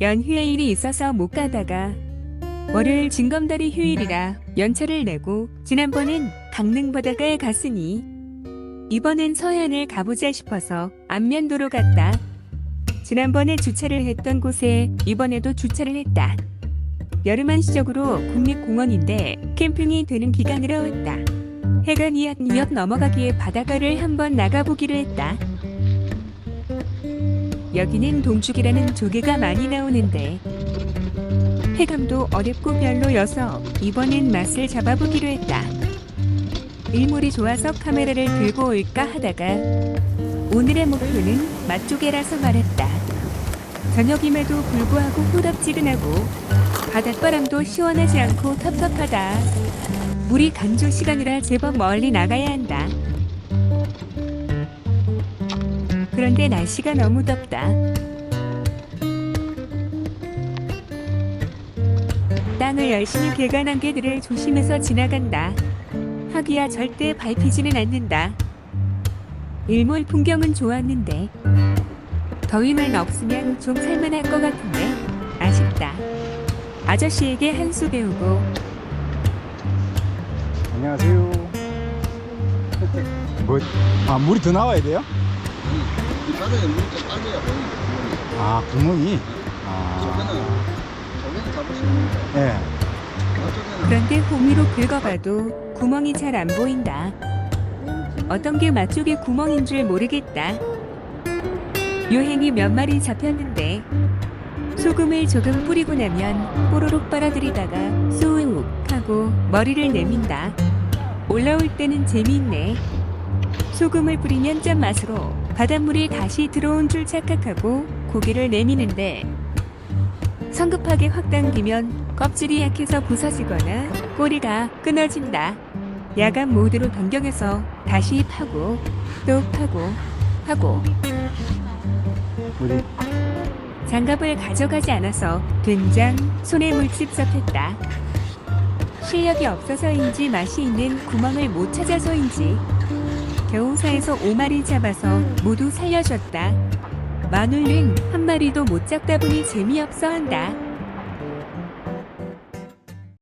연휴에 일이 있어서 못 가다가 월요일 징검다리 휴일이라 연차를 내고 지난번엔 강릉 바닷가에 갔으니 이번엔 서해안을 가보자 싶어서 안면도로 갔다. 지난번에 주차를 했던 곳에 이번에도 주차를 했다. 여름 한시적으로 국립공원인데 캠핑이 되는 기간이라 왔다. 해가 니약니역 넘어가기에 바닷가를 한번 나가보기로 했다. 여기는 동죽이라는 조개가 많이 나오는데 해감도 어렵고 별로여서 이번엔 맛을 잡아보기로 했다. 일몰이 좋아서 카메라를 들고 올까 하다가 오늘의 목표는 맛조개라서 말했다. 저녁임에도 불구하고 후덥지근하고 바닷바람도 시원하지 않고 텁텁하다. 물이 간조 시간이라 제법 멀리 나가야 한다. 그런데 날씨가 너무 덥다. 땅을 열심히 개간한 개들을 조심해서 지나간다. 하기야 절대 밟히지는 않는다. 일몰 풍경은 좋았는데 더위만 없으면 좀 살만할 것 같은데 아쉽다. 아저씨에게 한 수 배우고 안녕하세요. 뭐, 아, 물이 더 나와야 돼요? 이 바닥에 물이 좀 빨개야 보이는 거예요. 아, 구멍이. 아, 저기는 잡으시는 거예요. 예. 저쪽에는 그런데 호미로 긁어봐도 구멍이 잘 안 보인다. 어떤 게 맛쪽에 구멍인 줄 모르겠다. 요행이 몇 마리 잡혔는데 소금을 조금 뿌리고 나면 뽀로록 빨아들이다가 쏘욱 하고 머리를 내민다. 올라올 때는 재미있네. 소금을 뿌리면 짠맛으로 바닷물이 다시 들어온 줄 착각하고 고기를 내미는데 성급하게 확 당기면 껍질이 약해서 부서지거나 꼬리가 끊어진다. 야간 모드로 변경해서 다시 파고 또 파고 하고 우리, 장갑을 가져가지 않아서 된장 손에 물집 잡혔다. 실력이 없어서인지 맛이 있는 구멍을 못 찾아서인지 겨우사에서 5마리 잡아서 모두 살려줬다. 마눌은 한 마리도 못 잡다 보니 재미없어 한다.